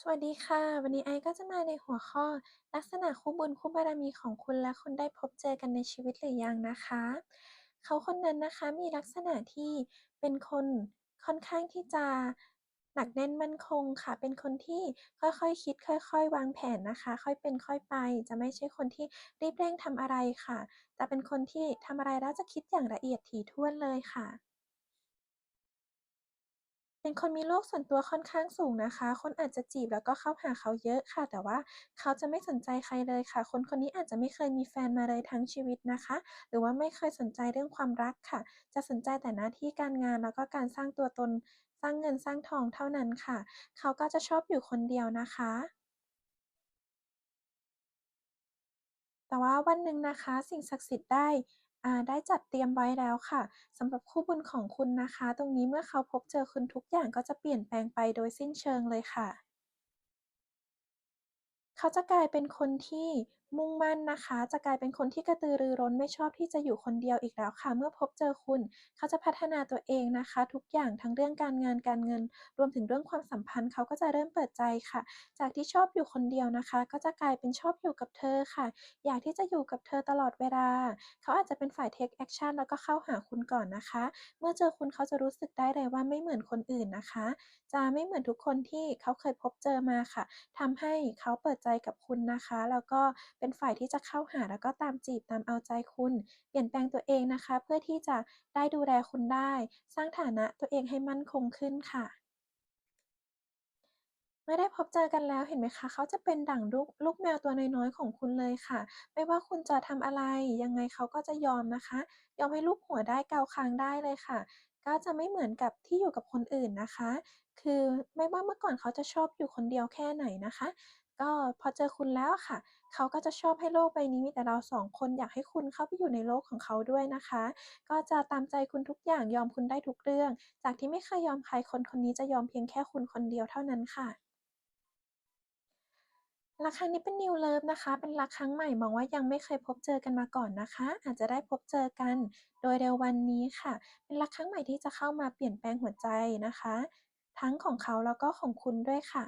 สวัสดีค่ะ วันนี้ไอก็จะมาในหัวข้อ ลักษณะคู่บุญคู่บารมีของคุณและคุณได้พบเจอกันในชีวิตหรือยังนะคะ เขาคนนั้นนะคะมีลักษณะที่เป็นคนค่อนข้างที่จะหนักแน่นมั่นคงค่ะ เป็นคนที่ค่อยๆคคิด ค่อย ๆ วางแผนนะคะ ค่อยเป็นค่อยไป จะไม่ใช่คนที่รีบเร่งทำอะไรค่ะ แต่เป็นคนที่ทำอะไรแล้วจะคิดอย่างละเอียดถี่ถ้วนเลยค่ะ เป็นคนมีโลกส่วนตัวค่อนข้างสูงนะคะ คนอาจจะจีบแล้วก็เข้าหาเขาเยอะค่ะ แต่ว่าเขาจะไม่สนใจใครเลยค่ะ คนคนนี้อาจจะไม่เคยมีแฟนมาเลยทั้งชีวิตนะคะ หรือว่าไม่เคยสนใจเรื่องความรักค่ะ จะสนใจแต่หน้าที่การงานแล้วก็การสร้างตัวตน สร้างเงินสร้างทองเท่านั้นค่ะ เขาก็จะชอบอยู่คนเดียวนะคะแต่ว่าวันหนึ่งนะคะ สิ่งศักดิ์สิทธิ์ได้ อ่าได้จัดเตรียมไว้แล้วค่ะสำหรับคู่บุญของคุณนะคะ ตรงนี้เมื่อเขาพบเจอคุณทุกอย่างก็จะเปลี่ยนแปลงไปโดยสิ้นเชิงเลยค่ะ เขาจะกลายเป็นคนที่ มุ่งมั่นนะคะ จะกลายเป็นคนที่กระตือรือร้นไม่ชอบที่จะอยู่คนเดียวอีกแล้วค่ะ เมื่อพบเจอคุณ เขาจะพัฒนาตัวเองนะคะ ทุกอย่างทั้งเรื่องการงานการเงิน รวมถึงเรื่องความสัมพันธ์เขาก็จะเริ่มเปิดใจค่ะ จากที่ชอบอยู่คนเดียวนะคะ ก็จะกลายเป็นชอบอยู่กับเธอค่ะ อยากที่จะอยู่กับเธอตลอดเวลา เขาอาจจะเป็นฝ่าย take action แล้วก็เข้าหาคุณก่อนนะคะ เมื่อเจอคุณเขาจะรู้สึกได้เลยว่าไม่เหมือนคนอื่นนะคะ จะไม่เหมือนทุกคนที่เขาเคยพบเจอมาค่ะทำให้เขาเปิดใจกับคุณนะคะ แล้วก็เป็นฝ่ายที่จะเข้าหาแล้วก็ตามจีบตามเอาใจคุณ เปลี่ยนแปลงตัวเองนะคะ เพื่อที่จะได้ดูแลคุณได้ สร้างฐานะตัวเองให้มั่นคงขึ้นค่ะเมื่อได้พบเจอกันแล้วเห็นไหมคะ เขาจะเป็นดั่งลูกลูกแมวตัวน้อยๆของคุณเลยค่ะ ไม่ว่าคุณจะทำอะไร ยังไงเขาก็จะยอมนะคะ ยอมให้ลูบหัวได้เกาคางได้เลยค่ะ ก็จะไม่เหมือนกับที่อยู่กับคนอื่นนะคะ คือไม่ว่าเมื่อก่อนเขาจะชอบอยู่คนเดียวแค่ไหนนะคะ ก็พอเจอคุณแล้วค่ะ เขาก็จะชอบให้โลกใบนี้มีแต่เราสองคนอยากให้คุณเข้าไปอยู่ในโลกของเขาด้วยนะคะ ก็จะตามใจคุณทุกอย่างยอมคุณได้ทุกเรื่อง จากที่ไม่เคยยอมใครคนคนนี้จะยอมเพียงแค่คุณคนเดียวเท่านั้นค่ะรักครั้งนี้เป็น New Love นะคะ เป็นรักครั้งใหม่มองว่ายังไม่เคยพบเจอกันมาก่อนนะคะ อาจจะได้พบเจอกัน โดยเร็ววันนี้ค่ะ เป็นรักครั้งใหม่ที่จะเข้ามาเปลี่ยนแปลงหัวใจนะคะ ทั้งของเขาแล้วก็ของคุณด้วยค่ะ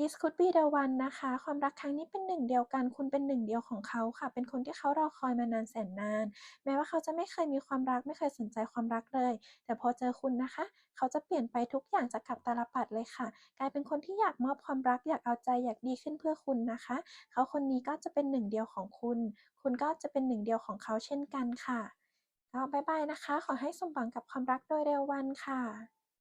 This could be the one นะคะ ความรักครั้งนี้เป็นหนึ่งเดียวกัน คุณเป็นหนึ่งเดียวของเขาค่ะ เป็นคนที่เขารอคอยมานานแสนนาน แม้ว่าเขาจะไม่เคยมีความรัก ไม่เคยสนใจความรักเลย แต่พอเจอคุณนะคะ เขาจะเปลี่ยนไปทุกอย่างจะกลับตาลปัตรเลยค่ะ กลายเป็นคนที่อยากมอบความรัก อยากเอาใจ อยากดีขึ้นเพื่อคุณนะคะ เขาคนนี้ก็จะเป็นหนึ่งเดียวของคุณ คุณก็จะเป็นหนึ่งเดียวของเขาเช่นกันค่ะก็บายบายนะคะ ขอให้สมหวังกับความรักโดยเร็ววันค่ะ